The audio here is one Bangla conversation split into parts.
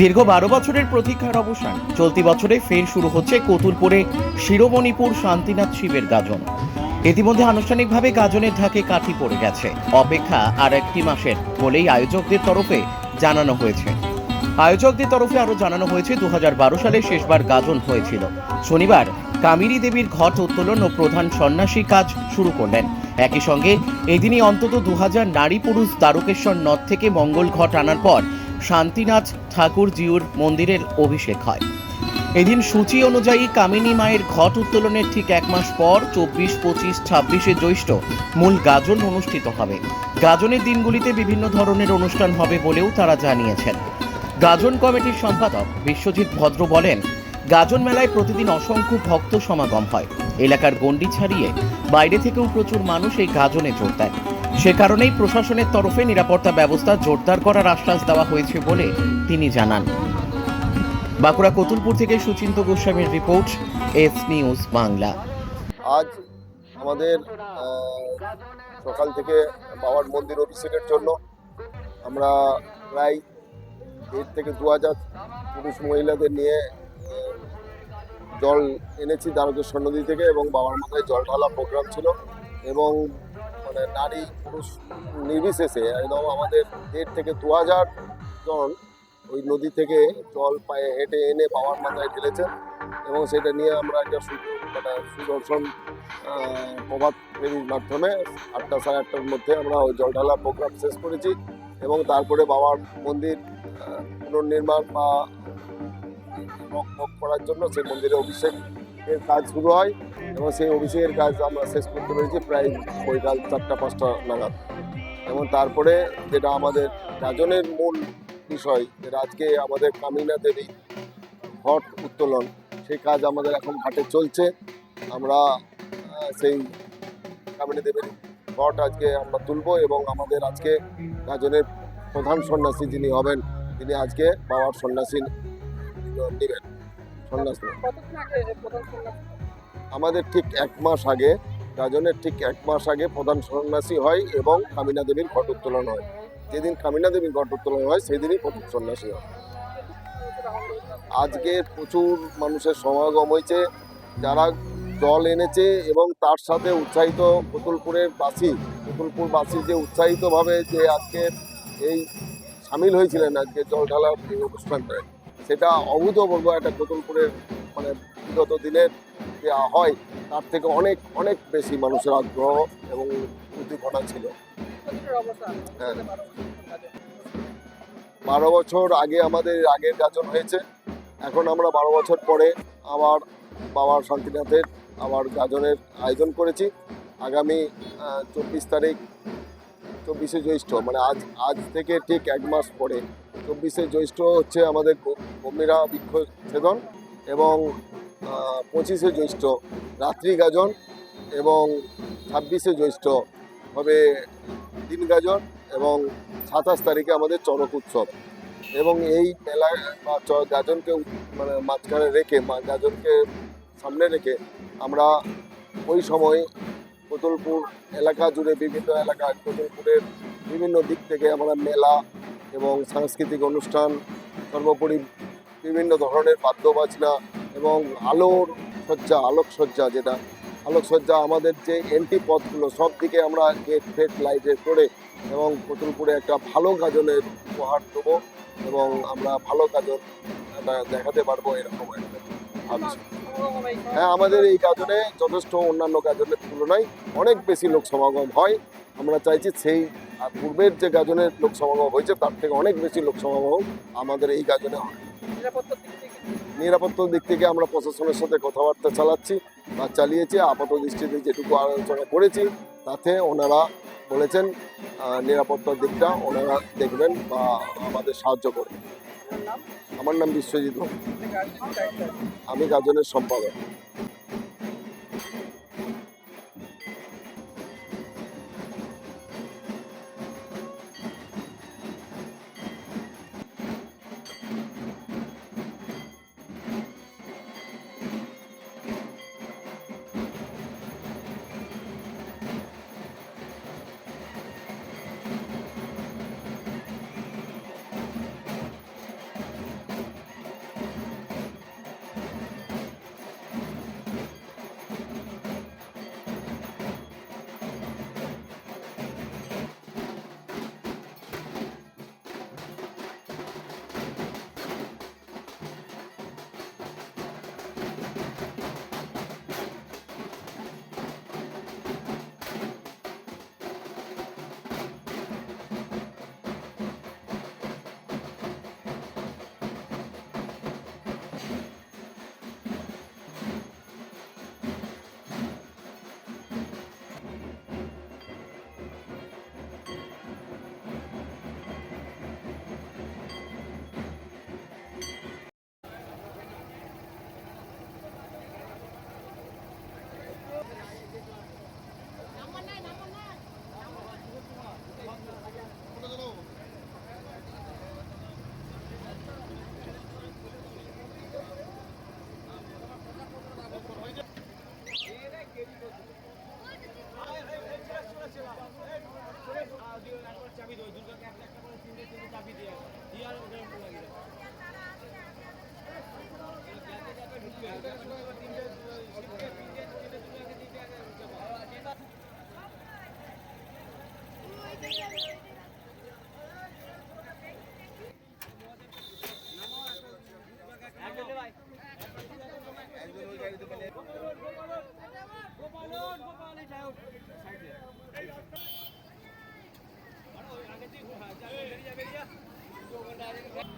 দীর্ঘ বারো বছরের প্রতীক্ষার অবসান। চলতি বছরে ফের শুরু হচ্ছে কতুলপুরে শিরোমণিপুর শান্তিনাথ শিবের গাজন। ইতিমধ্যে আনুষ্ঠানিকভাবে গাজনের ঢাকে কাঠি পড়ে গেছে। অপেক্ষা আর একটি মাসের বলেই আয়োজকদের তরফে জানানো হয়েছে। আয়োজকদের তরফে আরও জানানো হয়েছে দু হাজার বারো সালে শেষবার গাজন হয়েছিল। শনিবার কামিনী দেবীর ঘট উত্তোলন ও প্রধান সন্ন্যাসী কাজ শুরু করলেন। একই সঙ্গে এদিনই অন্তত দু হাজার নারী পুরুষ দ্বারকেশ্বর নদ থেকে মঙ্গল ঘট আনার পর শান্তিনাথ ঠাকুর জিউর মন্দিরের অভিষেক হয়। এদিন সূচি অনুযায়ী কামিনী মায়ের ঘট উত্তোলনের ঠিক এক মাস পর চব্বিশ, পঁচিশ, ছাব্বিশে জ্যৈষ্ঠ মূল গাজন অনুষ্ঠিত হবে। গাজনের দিনগুলিতে বিভিন্ন ধরনের অনুষ্ঠান হবে বলেও তারা জানিয়েছেন। গাজন কমিটির সম্পাদক বিশ্বজিৎ ভদ্র বলেন, গাজন মেলায় প্রতিদিন অসংখ্য ভক্ত সমাগম হয়। এলাকার গণ্ডি ছাড়িয়ে বাইরে থেকেও প্রচুর মানুষ এই গাজনে যোগ দেয় সে কারণেই প্রশাসনের তরফে নিরাপত্তা ব্যবস্থা জোরদার করার আশ্বাস দেওয়া হয়েছে বলে তিনি জানান। বাঁকুড়া কতুলপুর থেকে সুচিন্ত গোস্বামীর রিপোর্ট, এস নিউজ বাংলা। আজ আমাদের সকাল থেকে বাবার মন্দির অভিষেকের জন্য আমরা প্রায় দেড় থেকে দু হাজার পুরুষ মহিলাদের নিয়ে জল এনেছি দ্বারকেশ্বর নদী থেকে এবং বাবার মাথায় জল ঢালা প্রোগ্রাম ছিল এবং মানে নারী পুরুষ নির্বিশেষে একদম আমাদের দেড় থেকে দু হাজার জন ওই নদী থেকে জল পায়ে হেঁটে এনে বাবার মাথায় ঢেলেছেন এবং সেটা নিয়ে আমরা একটা মানে সুদর্শন প্রভাত ফেরির মাধ্যমে আটটা সাড়ে আটটার মধ্যে আমরা ওই জল ঢালা প্রোগ্রাম শেষ করেছি এবং তারপরে বাবার মন্দির পুনর্নির্মাণ বা করার জন্য সেই মন্দিরে অভিষেকের কাজ শুরু হয়। এবং সেই অভিষেকের কাজ আমরা শেষ করতে পেরেছি প্রায় বৈকাল চারটা, পাঁচটা নাগাদ। এবং তারপরে যেটা আমাদের গাজনের মূল বিষয় যেটা আজকে আমাদের কামিনা দেবী ঘট উত্তোলন, সেই কাজ আমাদের এখন ঘাটে চলছে। আমরা সেই কামিনী দেবীর ঘট আজকে আমরা তুলবো এবং আমাদের আজকে গাজনের প্রধান সন্ন্যাসী যিনি হবেন, তিনি আজকে বাবার সন্ন্যাসী নেবেন। সন্ন্যাস। আমাদের ঠিক এক মাস আগে গাজনের ঠিক এক মাস আগে প্রধান সন্ন্যাসী হয় এবং কামিনা দেবীর ঘট উত্তোলন হয়। যেদিন কামিনা দেবীর ঘট উত্তোলন হয়, সেদিনই প্রথম সন্ন্যাসী হয়। আজকে প্রচুর মানুষের সমাগম হয়েছে। যারা জল এনেছে এবং তার সাথে উৎসাহিত পুতুলপুরের বাসী পুতুলপুর বাসী যে উৎসাহিতভাবে যে আজকে এই সামিল হয়েছিলেন আজকে জল ঢালার অনুষ্ঠানটায়, সেটা অভূতপূর্ব একটা পুতুলপুরের মানে বিগত দিনের যে হয় তার থেকে অনেক অনেক বেশি মানুষের আগ্রহ এবং উদ্দীপনা ছিল হ্যাঁ। বারো বছর আগে আমাদের আগের গাজন হয়েছে এখন আমরা বারো বছর পরে আবার বাবার শান্তিনাথের আবার গাজনের আয়োজন করেছি। আগামী চব্বিশ তারিখ চব্বিশে জ্যৈষ্ঠ মানে আজ আজ থেকে ঠিক এক মাস পরে চব্বিশে জ্যৈষ্ঠ হচ্ছে আমাদের গ- বৃক্ষ ছেদন এবং পঁচিশে জ্যৈষ্ঠ, রাত্রি গাজন এবং ছাব্বিশে জ্যৈষ্ঠ হবে দিন গাজন এবং সাতাশ তারিখে আমাদের চড়ক উৎসব। এবং এই মেলা বা গাজনকে মানে মাঝখানে রেখে গাজনকে সামনে রেখে আমরা ওই সময় কোতলপুর এলাকা জুড়ে বিভিন্ন এলাকা কোতলপুরের বিভিন্ন দিক থেকে আমরা মেলা এবং সাংস্কৃতিক অনুষ্ঠান, সর্বোপরি বিভিন্ন ধরনের বাদ্য বাজনা এবং আলোর সজ্জা, আলোকসজ্জা যেটা, আলোকসজ্জা আমাদের যে এন্ট্রি পথগুলো সব দিকে আমরা গেট ফেট লাইটে করে এবং কোতলপুরে একটা ভালো গাজনের উপহার দেবো এবং আমরা ভালো গাজন দেখাতে পারব এরকম একটা ভাবছি। হ্যাঁ আমাদের এই গাজনে যথেষ্ট অন্যান্য গাজনের তুলনায় অনেক বেশি লোক সমাগম হয়। আমরা চাইছি সেই পূর্বের যে গাজনের লোক সমাগম হয়েছে, তার থেকে অনেক বেশি লোক সমাগম আমাদের এই গাজনে হয়। নিরাপত্তার দিক থেকে আমরা প্রশাসনের সাথে কথাবার্তা চালাচ্ছি বা চালিয়েছি, আপাত দৃষ্টিতে যেটুকু আলোচনা করেছি, তাতে ওনারা বলেছেন নিরাপত্তার দিকটা ওনারা দেখবেন বা আমাদের সাহায্য করবেন। আমার নাম বিশ্বজিৎ আমি গাজনের সম্পাদক। আগে তুই বেরিয়ে যা বেরিয়ে যা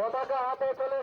পতাকা হাতে চলে